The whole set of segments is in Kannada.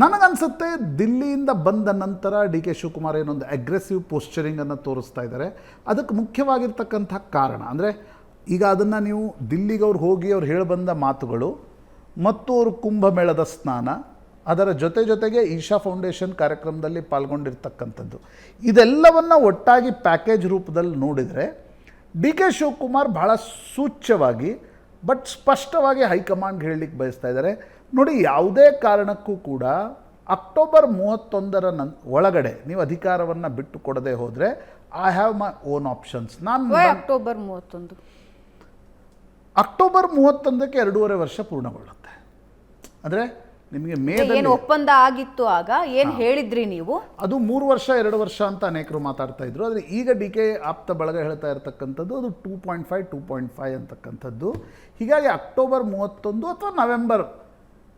ನನಗನ್ಸುತ್ತೆ ದಿಲ್ಲಿಯಿಂದ ಬಂದ ನಂತರ ಡಿ ಕೆ ಶಿವಕುಮಾರ್ ಏನೊಂದು ಅಗ್ರೆಸಿವ್ ಪೋಸ್ಚರಿಂಗನ್ನು ತೋರಿಸ್ತಾ ಇದ್ದಾರೆ ಅದಕ್ಕೆ ಮುಖ್ಯವಾಗಿರ್ತಕ್ಕಂಥ ಕಾರಣ ಅಂದರೆ ಈಗ ಅದನ್ನು ನೀವು ದಿಲ್ಲಿಗೆ ಅವ್ರು ಹೋಗಿ ಅವ್ರು ಹೇಳಿ ಬಂದ ಮಾತುಗಳು ಮತ್ತು ಅವರು ಕುಂಭಮೇಳದ ಸ್ನಾನ, ಅದರ ಜೊತೆ ಜೊತೆಗೆ ಈಶಾ ಫೌಂಡೇಶನ್ ಕಾರ್ಯಕ್ರಮದಲ್ಲಿ ಪಾಲ್ಗೊಂಡಿರ್ತಕ್ಕಂಥದ್ದು. ಇದೆಲ್ಲವನ್ನು ಒಟ್ಟಾಗಿ ಪ್ಯಾಕೇಜ್ ರೂಪದಲ್ಲಿ ನೋಡಿದರೆ ಡಿ ಕೆ ಶಿವಕುಮಾರ್ ಬಹಳ ಸೂಚ್ಯವಾಗಿ ಬಟ್ ಸ್ಪಷ್ಟವಾಗಿ ಹೈಕಮಾಂಡ್ ಹೇಳಲಿಕ್ಕೆ ಬಯಸ್ತಾ ಇದ್ದಾರೆ. ನೋಡಿ ಯಾವುದೇ ಕಾರಣಕ್ಕೂ ಕೂಡ ಅಕ್ಟೋಬರ್ ಮೂವತ್ತೊಂದರ ನನ್ ಒಳಗಡೆ ನೀವು ಅಧಿಕಾರವನ್ನು ಬಿಟ್ಟು ಕೊಡದೆ ಹೋದರೆ I have my own options ನಾನು ಅಕ್ಟೋಬರ್ ಮೂವತ್ತೊಂದು? ಅಕ್ಟೋಬರ್ ಮೂವತ್ತೊಂದಕ್ಕೆ ಎರಡೂವರೆ ವರ್ಷ ಪೂರ್ಣಗೊಳ್ಳುತ್ತೆ. ಅಂದರೆ ನಿಮಗೆ ಮೇ ಏನು ಒಪ್ಪಂದ ಆಗಿತ್ತು ಆಗ ಏನು ಹೇಳಿದ್ರಿ ನೀವು? ಅದು ಮೂರು ವರ್ಷ ಎರಡು ವರ್ಷ ಅಂತ ಅನೇಕರು ಮಾತಾಡ್ತಾ ಇದ್ರು. ಆದರೆ ಈಗ ಡಿ ಕೆ ಆಪ್ತ ಬಳಗ ಹೇಳ್ತಾ ಇರತಕ್ಕಂಥದ್ದು ಅದು two point five two point five ಅಂತಕ್ಕಂಥದ್ದು. ಹೀಗಾಗಿ ಅಕ್ಟೋಬರ್ ಮೂವತ್ತೊಂದು ಅಥವಾ ನವೆಂಬರ್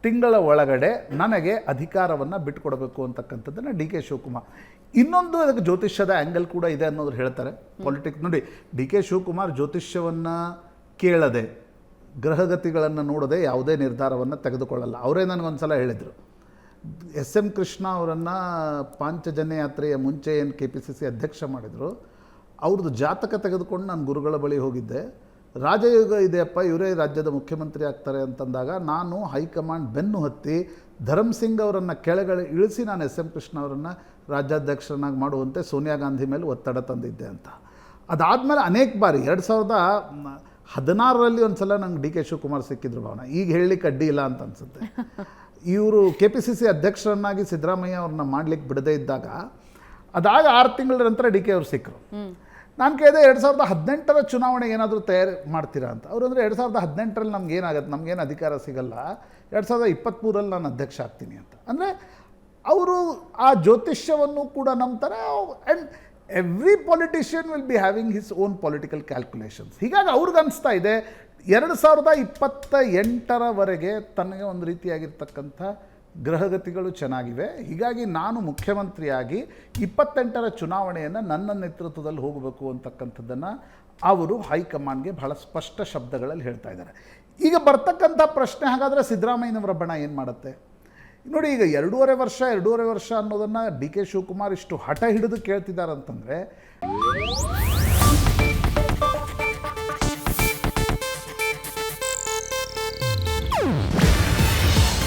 ತಿಂಗಳ ಒಳಗಡೆ ನನಗೆ ಅಧಿಕಾರವನ್ನು ಬಿಟ್ಟುಕೊಡಬೇಕು ಅಂತಕ್ಕಂಥದ್ದನ್ನು ಡಿ ಕೆ ಶಿವಕುಮಾರ್. ಇನ್ನೊಂದು ಅದಕ್ಕೆ ಜ್ಯೋತಿಷ್ಯದ ಆ್ಯಂಗಲ್ ಕೂಡ ಇದೆ ಅನ್ನೋದು ಹೇಳ್ತಾರೆ. ಪಾಲಿಟಿಕ್ಸ್ ನೋಡಿ ಡಿ ಕೆ ಶಿವಕುಮಾರ್ ಜ್ಯೋತಿಷ್ಯವನ್ನು ಕೇಳದೆ ಗ್ರಹಗತಿಗಳನ್ನು ನೋಡದೆ ಯಾವುದೇ ನಿರ್ಧಾರವನ್ನು ತೆಗೆದುಕೊಳ್ಳಲ್ಲ. ಅವರೇ ನನಗೊಂದು ಸಲ ಹೇಳಿದರು. ಎಸ್ ಎಂ ಕೃಷ್ಣ ಅವರನ್ನು ಪಾಂಚಜನ್ಯ ಯಾತ್ರೆಯ ಮುಂಚೆ ಏನು ಕೆ ಪಿ ಸಿ ಸಿ ಅಧ್ಯಕ್ಷ ಮಾಡಿದರು, ಅವ್ರದ್ದು ಜಾತಕ ತೆಗೆದುಕೊಂಡು ನಾನು ಗುರುಗಳ ಬಳಿ ಹೋಗಿದ್ದೆ. ರಾಜಯೋಗ ಇದೆಯಪ್ಪ, ಇವರೇ ರಾಜ್ಯದ ಮುಖ್ಯಮಂತ್ರಿ ಆಗ್ತಾರೆ ಅಂತಂದಾಗ ನಾನು ಹೈಕಮಾಂಡ್ ಬೆನ್ನು ಹತ್ತಿ ಧರ್ಮ್ ಸಿಂಗ್ ಅವರನ್ನು ಕೆಳಗಡೆ ಇಳಿಸಿ ನಾನು ಎಸ್ ಎಂ ಕೃಷ್ಣ ಅವರನ್ನು ರಾಜ್ಯಾಧ್ಯಕ್ಷರನ್ನಾಗಿ ಮಾಡುವಂತೆ ಸೋನಿಯಾ ಗಾಂಧಿ ಮೇಲೆ ಒತ್ತಡ ತಂದಿದ್ದೆ ಅಂತ. ಅದಾದಮೇಲೆ ಅನೇಕ ಬಾರಿ, ಎರಡು ಸಾವಿರದ ಹದಿನಾರರಲ್ಲಿ ಒಂದು ಸಲ ನಂಗೆ ಡಿ ಕೆ ಶಿವಕುಮಾರ್ ಸಿಕ್ಕಿದ್ರು ಭಾವನ. ಈಗ ಹೇಳಲಿಕ್ಕೆ ಅಡ್ಡಿ ಇಲ್ಲ ಅಂತ ಅನ್ಸುತ್ತೆ. ಇವರು ಕೆ ಪಿ ಸಿ ಸಿ ಅಧ್ಯಕ್ಷರನ್ನಾಗಿ ಸಿದ್ದರಾಮಯ್ಯ ಅವ್ರನ್ನ ಮಾಡ್ಲಿಕ್ಕೆ ಬಿಡದೇ ಇದ್ದಾಗ ಅದಾಗ ಆರು ತಿಂಗಳ ನಂತರ ಡಿ ಕೆ ಅವ್ರು ಸಿಕ್ಕರು ನಾನು ಕೇಳಿದೆ ಎರಡು ಸಾವಿರದ ಹದಿನೆಂಟರ ಚುನಾವಣೆಗೆ ಏನಾದರೂ ತಯಾರಿ ಮಾಡ್ತೀರಾ ಅಂತ. ಅವರು ಅಂದರೆ ಎರಡು ಸಾವಿರದ ಹದಿನೆಂಟರಲ್ಲಿ ನಮ್ಗೆ ಏನಾಗುತ್ತೆ ನಮಗೇನು ಅಧಿಕಾರ ಸಿಗಲ್ಲ ಎರಡು ಸಾವಿರದ ಇಪ್ಪತ್ತ್ಮೂರಲ್ಲಿ ನಾನು ಅಧ್ಯಕ್ಷ ಆಗ್ತೀನಿ ಅಂತ. ಅಂದರೆ ಅವರು ಆ ಜ್ಯೋತಿಷ್ಯವನ್ನು ಕೂಡ ನಂಬ್ತಾರೆ and every politician will be having his own political calculations ಹೀಗಾಗಿ ಅವ್ರಿಗೆ ಅನಿಸ್ತಾ ಇದೆ, ಎರಡು ಸಾವಿರದ ಇಪ್ಪತ್ತ ಎಂಟರವರೆಗೆ ತನಗೆ ಒಂದು ರೀತಿಯಾಗಿರ್ತಕ್ಕಂಥ ಗ್ರಹಗತಿಗಳು ಚೆನ್ನಾಗಿವೆ. ಹೀಗಾಗಿ ನಾನು ಮುಖ್ಯಮಂತ್ರಿಯಾಗಿ ಇಪ್ಪತ್ತೆಂಟರ ಚುನಾವಣೆಯನ್ನು ನನ್ನ ನೇತೃತ್ವದಲ್ಲಿ ಹೋಗಬೇಕು ಅಂತಕ್ಕಂಥದ್ದನ್ನು ಅವರು ಹೈಕಮಾಂಡ್ಗೆ ಬಹಳ ಸ್ಪಷ್ಟ ಶಬ್ದಗಳಲ್ಲಿ ಹೇಳ್ತಾ ಇದ್ದಾರೆ. ಈಗ ಬರ್ತಕ್ಕಂಥ ಪ್ರಶ್ನೆ ಹಾಗಾದರೆ ಸಿದ್ದರಾಮಯ್ಯನವರ ಬಣ ಏನು ಮಾಡುತ್ತೆ? ನೋಡಿ ಈಗ ಎರಡೂವರೆ ವರ್ಷ ಎರಡೂವರೆ ವರ್ಷ ಅನ್ನೋದನ್ನು ಡಿ ಕೆ ಶಿವಕುಮಾರ್ ಇಷ್ಟು ಹಠ ಹಿಡಿದು ಕೇಳ್ತಿದ್ದಾರೆ ಅಂತಂದರೆ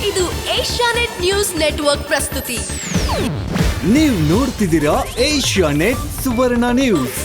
ಇದು ಏಷ್ಯಾನೆಟ್ ನ್ಯೂಸ್ ನೆಟ್ವರ್ಕ್ ಪ್ರಸ್ತುತಿ. ನೀವು ನೋಡ್ತಿದ್ದೀರಾ ಏಷ್ಯಾ ನೆಟ್ ಸುವರ್ಣ ನ್ಯೂಸ್.